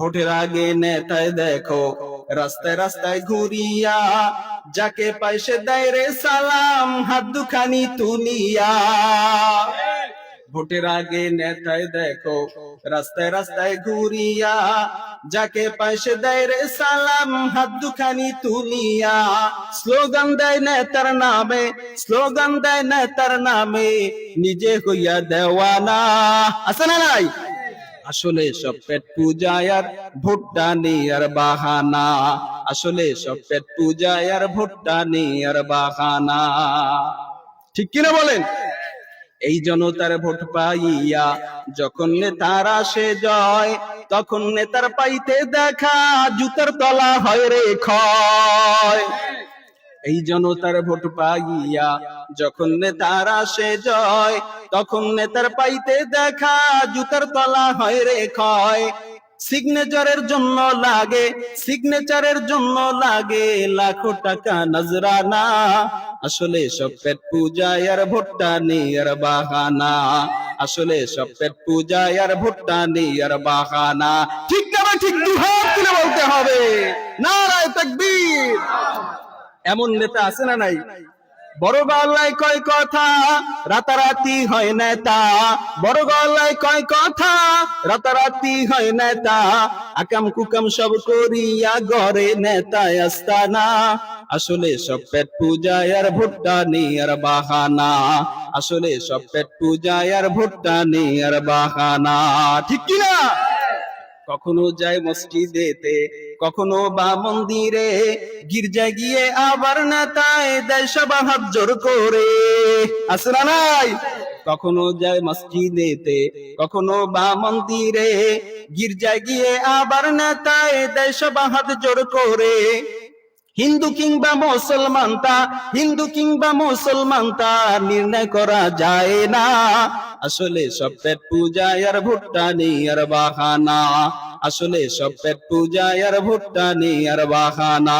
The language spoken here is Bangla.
ভোটের আগে নেতায় দেখো রাস্তায় রাস্তায় ঘুরিয়া যাকে পাইসে দেয় রে সালাম হাত দুখানি তুলিয়া ভোটের আগে নেতায় দেখো রাস্তায় রাস্তায় ঘুরিয়া যাকে পাইসে দেয় রে সালাম হাত দুখানি তুলিয়া স্লোগান দেয় নেতার নামে স্লোগান দেয় নেতার নামে নিজে হইয়া দেওয়ানা আছে না নাই আসলে সব পেট পূজায় আর ভুট্টা আর বাহানা। আসলে সব পেট পূজায় আর ভুট্টা আর বাহানা। ঠিক কিনা বলেন? এই জনতার ভোট পাইয়া যখন নেতার আসে জয়, তখন নেতার পাইতে দেখা, জুতার তলা হয় রে ক্ষয়। এই জনতার ভোট পাইয়া যখন নেতার আসে জয়, তখন নেতার পাইতে দেখা জুতার তলা হয় রে ক্ষয়। সিগনেচারের জন্য লাগে, সিগনেচারের জন্য লাগে লাখো টাকা নজরানা। আসলে সব পেট পূজায় আর ভুট্টা আর বাহানা। আসলে সব পেট পূজায় আর ভুট্টা আর বাহানা। ঠিক না ঠিক দুহাত তুলে বলতে হবে? নারায় তাকবীর। এমন নেতা আছে না নাই? বড় গলায় কয় কথা, রাতারাতি হয় নেতা। বড় গলায় কয় কথা, রাতারাতি হয় নেতা। আকাম কুকাম সব করিয়া গড়ে নেতা আস্তানা। আসলে সব পেট পূজায় আর ভুট্টা আর বাহানা। আসলে সব পেট পূজায় আর ভুট্টা আর বাহানা। ঠিক কিনা? কখনো যায় মসজিদেতে, কখনো বা মন্দিরে। গির্জায় গিয়ে আবার নেতায় দেয় হাত জোর করে। না নাই? কখনো যায় মসজিদেতে, কখনো বা মন্দিরে। গির্জায় গিয়ে আবার নেতায় দেয় সবার হাত জোর করে। হিন্দু কিংবা মুসলমান তা, হিন্দু কিংবা মুসলমান তা নির্ণয় করা যায় না। আসলে সব পেট পূজায় আর ভুট্টা আর বাহানা। আসলে সব পেট পূজায় আর ভুট্টা আর বাহানা।